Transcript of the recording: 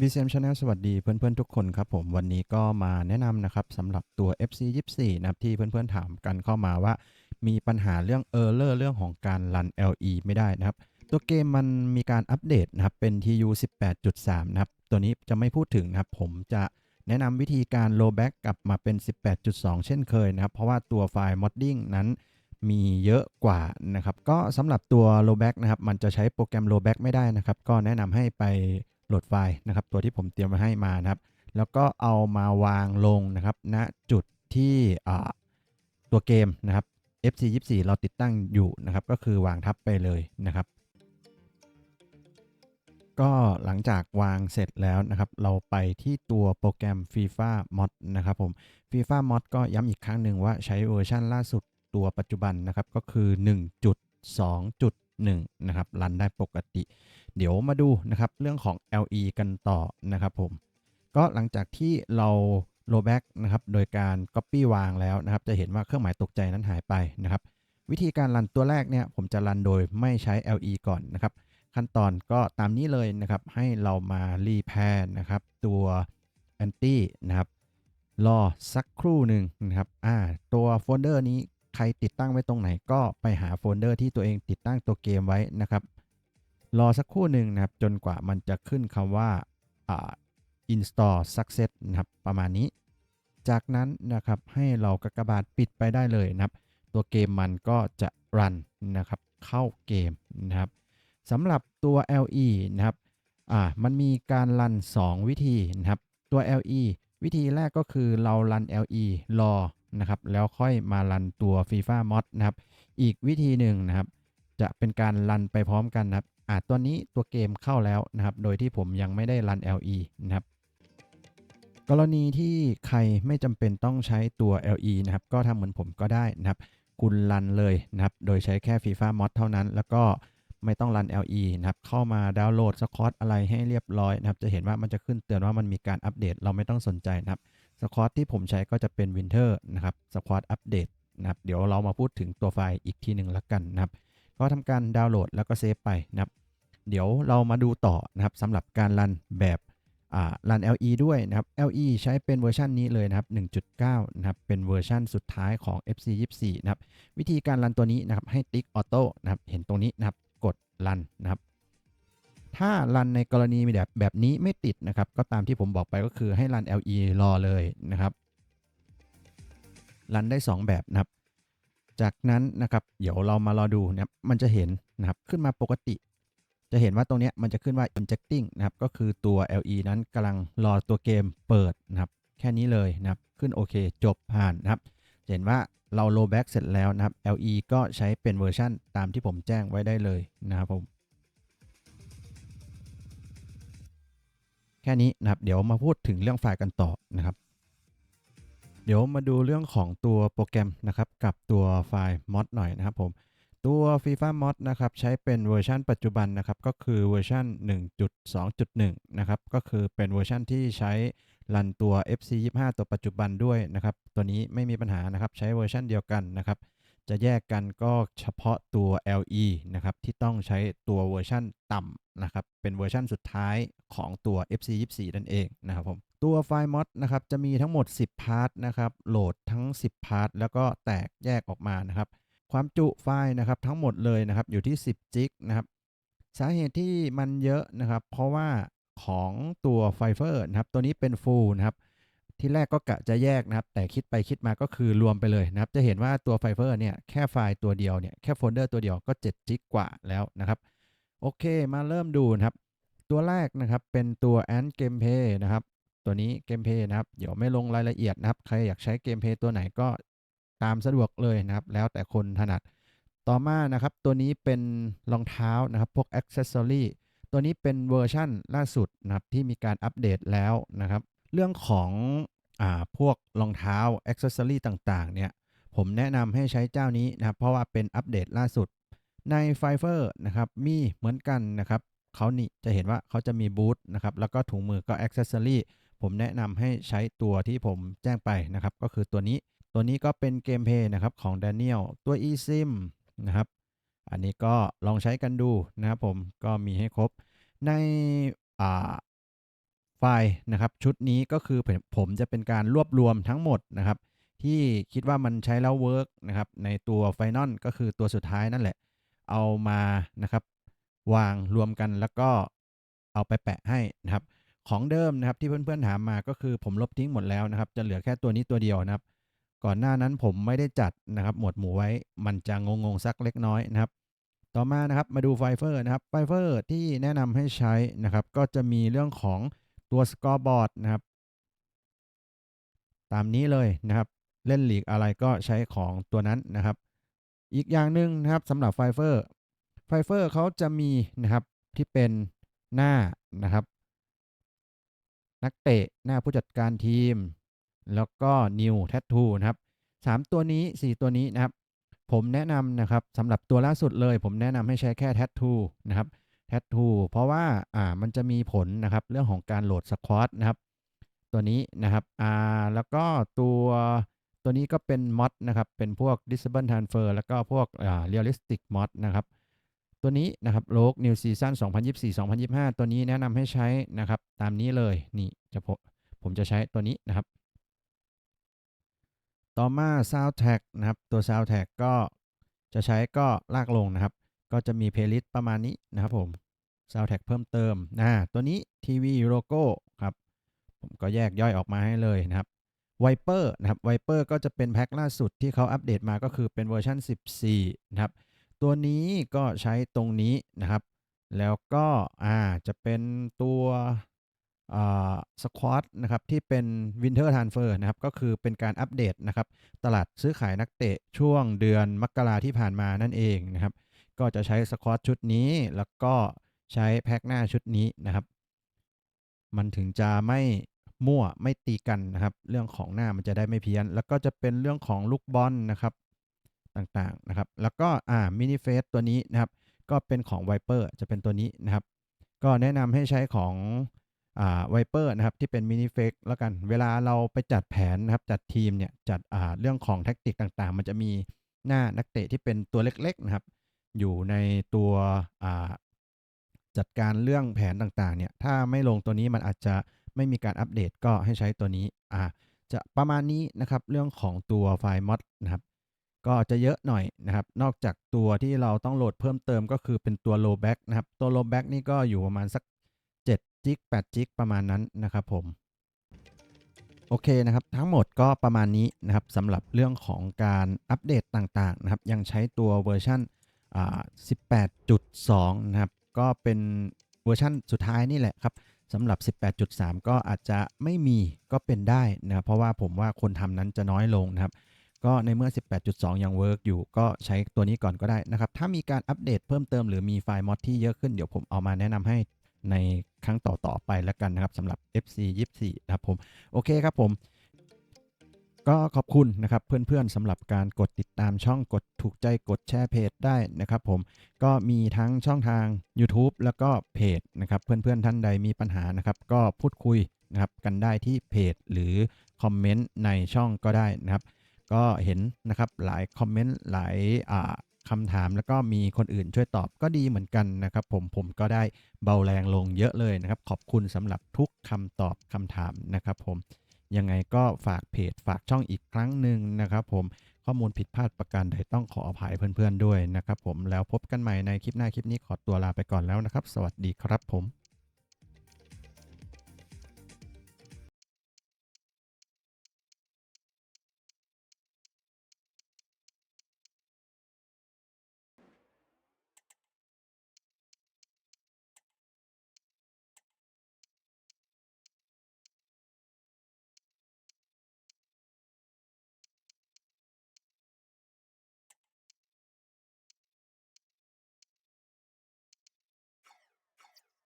VCM Channel สวัสดีเพื่อนๆทุกคนครับผมวันนี้ก็มาแนะนำนะครับสำหรับตัว FC 24นะครับที่เพื่อนๆถามกันเข้ามาว่า มีปัญหาเรื่อง Error เรื่องของการรัน LE ไม่ได้นะครับ ตัวเกมมันมีการอัปเดตนะครับเป็น TU 18.3 นะครับ ตัวนี้จะไม่พูดถึงนะครับ ผมจะแนะนำวิธีการ rollback กลับมาเป็น 18.2 เช่นเคยนะครับ เพราะว่าตัวไฟล์ modding นั้นมีเยอะกว่านะครับ ก็สำหรับตัว rollback นะครับมันจะใช้โปรแกรม rollback ไม่ได้นะครับ ก็แนะนำให้ไป โหลดไฟล์นะครับ ตัวที่ผมเตรียมมาให้มานะครับ แล้วก็เอามาวางลงนะครับณจุดที่ตัวเกมนะครับ FC 24เราติดตั้งอยู่นะครับ ก็คือวางทับไปเลยนะครับ ก็หลังจากวางเสร็จแล้วนะครับ เราไปที่ตัวโปรแกรม FIFA Mod นะครับผม FIFA Mod ก็ย้ำอีกครั้งหนึ่งว่าใช้เวอร์ชันล่าสุดตัวปัจจุบันนะครับ ก็คือ 1.2.1 นะครับรันได้ปกติ เดี๋ยวมาดูนะครับเรื่องของ LE กันต่อนะครับผม ก็หลังจากที่เรา rollback นะครับโดยการ copy วางแล้วนะครับ จะเห็นว่าเครื่องหมายตกใจนั้นหายไปนะครับ วิธีการรันตัวแรกเนี่ยผมจะรันโดยไม่ใช้ LE ก่อนนะครับ ขั้นตอนก็ตามนี้เลยนะครับ ให้เรามารีแพร์นะครับ ตัว anti นะครับรอสักครู่หนึ่งนะครับอ่าตัวโฟลเดอร์นี้ ใครติดตั้งไว้ตรงไหนก็ไปหาโฟลเดอร์ที่ตัวเองติดตั้งตัวเกมไว้นะครับ รอสักครู่หนึ่งนะครับ จนกว่ามันจะขึ้นคำว่า install success นะครับ ประมาณนี้ จากนั้นนะครับให้เรากากบาทปิดไปได้เลยนะครับ ตัวเกมมันก็จะรันนะครับ เข้าเกมนะครับสำหรับตัว LE นะครับอ่ามันมีการรัน 2 วิธีนะครับ ตัว LE วิธีแรกก็คือเรารัน LE รอ นะครับ แล้วค่อยมารันตัว FIFA Mod นะครับ อีกวิธีหนึ่งนะครับ จะเป็นการรันไปพร้อมกันนะครับอ่าตัวนี้ตัวเกมเข้าแล้วนะครับ โดยที่ผมยังไม่ได้รัน LE นะครับ กรณีที่ใครไม่จำเป็นต้องใช้ตัว LE นะครับ ก็ทำเหมือนผมก็ได้นะครับ คุณรันเลยนะครับ โดยใช้แค่ FIFA Mod เท่านั้น แล้วก็ไม่ต้องรัน LE นะครับ เข้ามาดาวน์โหลดสคอตอะไรให้เรียบร้อยนะครับ จะเห็นว่ามันจะขึ้นเตือนว่ามันมีการอัปเดต เราไม่ต้องสนใจนะครับ สคอตที่ผมใช้ก็จะเป็น Winter นะครับสคอตอัปเดตนะครับเดี๋ยวเรามาพูดถึงตัวไฟล์อีกทีหนึ่งละกันนะครับ ก็ทำการดาวน์โหลดแล้วก็เซฟไปนะครับ เดี๋ยวเรามาดูต่อนะครับสำหรับการรันแบบอ่ารัน LE ด้วยนะครับ LE ใช้เป็นเวอร์ชันนี้เลยนะครับ 1.9 นะครับ เป็นเวอร์ชันสุดท้ายของ FC 24 นะครับ วิธีการรันตัวนี้นะครับ ให้ติ๊กออโต้นะครับ เห็นตรงนี้นะครับ กดรันนะครับ ถ้ารันในกรณีแบบแบบนี้ไม่ติดนะครับ ก็ตามที่ผมบอกไปก็คือให้รัน LE รอเลยนะครับ รันได้ 2 แบบนะครับ จากนั้นนะครับ เดี๋ยวเรามารอดูนะครับ มันจะเห็นนะครับ ขึ้นมาปกติ จะเห็นว่าตรงนี้มันจะขึ้นว่า injecting นะครับ ก็คือตัว LE นั้นกำลังรอตัวเกมเปิดนะครับ แค่นี้เลยนะครับ ขึ้นโอเค จบผ่านนะครับ เห็นว่าเรา rollback เสร็จแล้วนะครับ LE ก็ใช้เป็นเวอร์ชันตามที่ผมแจ้งไว้ได้เลยนะครับผม แค่นี้นะครับ เดี๋ยวมาพูดถึงเรื่องไฟล์กันต่อนะครับ เดี๋ยวมาดูเรื่องของตัวโปรแกรมนะครับกับตัวไฟล์ mod หน่อยนะครับผมตัว FIFA Mod นะครับใช้เป็นเวอร์ชันปัจจุบันนะครับก็คือเวอร์ชัน1.2.1 นะครับก็คือเป็นเวอร์ชันที่ใช้รันตัว FC 25 ตัวปัจจุบันด้วยนะครับตัวนี้ไม่มีปัญหานะครับใช้เวอร์ชันเดียวกันนะครับจะแยกกันก็เฉพาะตัว LE นะครับที่ต้องใช้ตัวเวอร์ชันต่ำนะครับเป็นเวอร์ชันสุดท้าย ของตัว FC 24นั่นเองนะครับผมตัวไฟล์ mod นะครับจะมีทั้งหมด 10 พาร์ทนะครับโหลดทั้ง 10 พาร์ทแล้วก็แตกแยกออกมานะครับ ความจุไฟล์นะครับทั้งหมดเลยนะครับอยู่ที่ 10 จิกนะครับสาเหตุที่มันเยอะนะครับ เพราะว่าของตัวไฟเฟอร์นะครับตัวนี้เป็น full นะครับที่แรกก็กะจะแยกนะครับ แต่คิดไปคิดมาก็คือรวมไปเลยนะครับ จะเห็นว่าตัวไฟเฟอร์เนี่ยแค่ไฟล์ตัวเดียวเนี่ยแค่โฟลเดอร์ตัวเดียวก็7จิกกว่าแล้วนะครับ โอเคมาเริ่มดูนะครับ ตัวแรกนะครับเป็นตัว Ant Gameplay นะครับ ตัวนี้ Gameplay นะครับ เดี๋ยวไม่ลงรายละเอียดนะครับ ใครอยากใช้ Gameplay ตัวไหนก็ตามสะดวกเลยนะครับ แล้วแต่คนถนัด ต่อมานะครับ ตัวนี้เป็นรองเท้านะครับ พวก Accessory ตัวนี้เป็นเวอร์ชั่นล่าสุดนะครับ ที่มีการอัปเดตแล้วนะครับ เรื่องของอ่าพวกรองเท้า Accessory ต่างๆ เนี่ย ผมแนะนำให้ใช้เจ้านี้นะครับ เพราะว่าเป็นอัปเดตล่าสุดใน f i เ e r นะครับมีเหมือนกันนะครับ เขานี่จะเห็นว่าเขาจะมีบูทนะครับแล้วก็ถุงมือก็ Accessory ผมแนะนำให้ใช้ตัวที่ผมแจ้งไปนะครับ ก็คือตัวนี้ ตัวนี้ก็เป็นเกมเพย์นะครับของ Daniel ตัว eSIM นะครับ อันนี้ก็ลองใช้กันดูนะครับผมก็มีให้ครบในอ่าไฟล์นะครับ ชุดนี้ก็คือผมผมจะเป็นการรวบรวมทั้งหมดนะครับ ที่คิดว่ามันใช้แล้วเวิร์กนะครับในตัว Final ก็คือตัวสุดท้ายนั่นแหละ เอามานะครับ วางรวมกันแล้วก็เอาไปแปะให้นะครับ ของเดิมนะครับที่เพื่อนๆถามมาก็คือผมลบทิ้งหมดแล้วนะครับ จะเหลือแค่ตัวนี้ตัวเดียวนะครับ ก่อนหน้านั้นผมไม่ได้จัดนะครับ หมวดหมู่ไว้มันจะงงๆสักเล็กน้อยนะครับ ต่อมานะครับมาดูไฟเฟอร์นะครับไฟเฟอร์ที่แนะนำให้ใช้นะครับ ก็จะมีเรื่องของตัวสกอร์บอร์ดนะครับ ตามนี้เลยนะครับเล่นหลีกอะไรก็ใช้ของตัวนั้นนะครับ อีกอย่างหนึ่งนะครับสำหรับไฟเฟอร์ ไฟเฟอร์เขาจะมีนะครับที่เป็นหน้านะครับ นักเตะหน้าผู้จัดการทีม แล้วก็ New Tattoo นะครับสามตัวนี้ 4 ตัวนี้นะครับ ผมแนะนำนะครับสำหรับตัวล่าสุดเลย ผมแนะนำให้ใช้แค่ Tattoo นะครับ Tattoo เพราะว่าอ่ามันจะมีผลนะครับเรื่องของการโหลดสควอตนะครับ ตัวนี้นะครับอ่าแล้วก็ตัวตัวนี้ก็เป็นมอดนะครับ เป็นพวก Disable Transfer แล้วก็พวกอ่า Realistic Mod นะครับ ตัวนี้นะครับโลก New Season 2024-2025 ตัวนี้แนะนำให้ใช้นะครับ ตามนี้เลยนี่จะผมผมจะใช้ตัวนี้นะครับ ต่อมา Sound Tag นะครับ ตัว Sound Tag ก็จะใช้ก็ลากลงนะครับ ก็จะมี Playlist ประมาณนี้นะครับผม Sound Tag เพิ่มเติมนะตัวนี้ TV Logo ครับ ผมก็แยกย่อยออกมาให้เลยนะครับ Viper นะครับ Viper ก็จะเป็นแพ็คล่าสุดที่เขาอัปเดตมาก็คือเป็นเวอร์ชัน14 นะครับ ตัวนี้ก็ใช้ตรงนี้นะครับ แล้วก็อ่าจะเป็นตัวสควอตนะครับที่เป็น Winter Transfer นะครับก็คือเป็นการอัปเดตนะครับตลาดซื้อขายนักเตะช่วงเดือนมกราที่ผ่านมานั่นเองนะครับก็จะใช้สควอตชุดนี้แล้วก็ใช้แพ็คหน้าชุดนี้นะครับ มันถึงจะไม่มั่วไม่ตีกันนะครับ เรื่องของหน้ามันจะได้ไม่เพี้ยน แล้วก็จะเป็นเรื่องของลูกบอลนะครับ ต่างๆนะครับแล้วก็อ่ามินิเฟสตัวนี้นะครับก็เป็นของ Viper จะเป็นตัวนี้นะครับ ก็แนะนำให้ใช้ของอ่า Viper นะครับที่เป็นมินิเฟกแล้วกันเวลาเราไปจัดแผนนะครับจัดทีมเนี่ยจัดอ่าเรื่องของแท็กติกต่างๆ มันจะมีหน้านักเตะที่เป็นตัวเล็กๆนะครับ อยู่ในตัวอ่าจัดการเรื่องแผนต่างๆเนี่ยถ้าไม่ลงตัวนี้มันอาจจะไม่มีการอัปเดตก็ให้ใช้ตัวนี้อ่าจะประมาณนี้นะครับเรื่องของตัวไฟล์มอดนะครับ ก็จะเยอะหน่อยนะครับ นอกจากตัวที่เราต้องโหลดเพิ่มเติมก็คือเป็นตัว low back นะครับ ตัว low back นี่ก็อยู่ประมาณสัก7จิก8จิกประมาณนั้นนะครับผม โอเคนะครับ ทั้งหมดก็ประมาณนี้นะครับสำหรับเรื่องของการอัปเดตต่างๆนะครับ ยังใช้ตัวเวอร์ชันอ่า18.2 นะครับ ก็เป็นเวอร์ชันสุดท้ายนี่แหละครับสำหรับ 18.3 ก็อาจจะไม่มีก็เป็นได้นะครับเพราะว่าผมว่าคนทำนั้นจะน้อยลงนะครับ ก็ในเมื่อ 18.2 ยังเวิร์กอยู่ ก็ใช้ตัวนี้ก่อนก็ได้นะครับ ถ้ามีการอัปเดตเพิ่มเติมหรือมีไฟล์มอดที่เยอะขึ้นเดี๋ยวผมเอามาแนะนำให้ในครั้งต่อ ๆ ไปแล้วกันนะครับสำหรับ FC 24นะครับผม โอเคครับผม ก็ขอบคุณนะครับเพื่อนๆสำหรับการกดติดตามช่องกดถูกใจกดแชร์เพจได้นะครับผมก็มีทั้งช่องทาง YouTube แล้วก็เพจนะครับเพื่อนๆท่านใดมีปัญหานะครับก็พูดคุยนะครับกันได้ที่เพจหรือคอมเมนต์ในช่องก็ได้นะครับ ก็เห็นนะครับหลายคอมเมนต์หลายคำถามแล้วก็มีคนอื่นช่วยตอบก็ดีเหมือนกันนะครับ ผมผมก็ได้เบาแรงลงเยอะเลยนะครับ ขอบคุณสำหรับทุกคำตอบคำถามนะครับผมยังไงก็ฝากเพจฝากช่องอีกครั้งหนึ่งนะครับ ผมข้อมูลผิดพลาดประการใดต้องขออภัยเพื่อนๆด้วยนะครับ ผมแล้วพบกันใหม่ในคลิปหน้าคลิปนี้ขอตัวลาไปก่อนแล้วนะครับ สวัสดีครับผม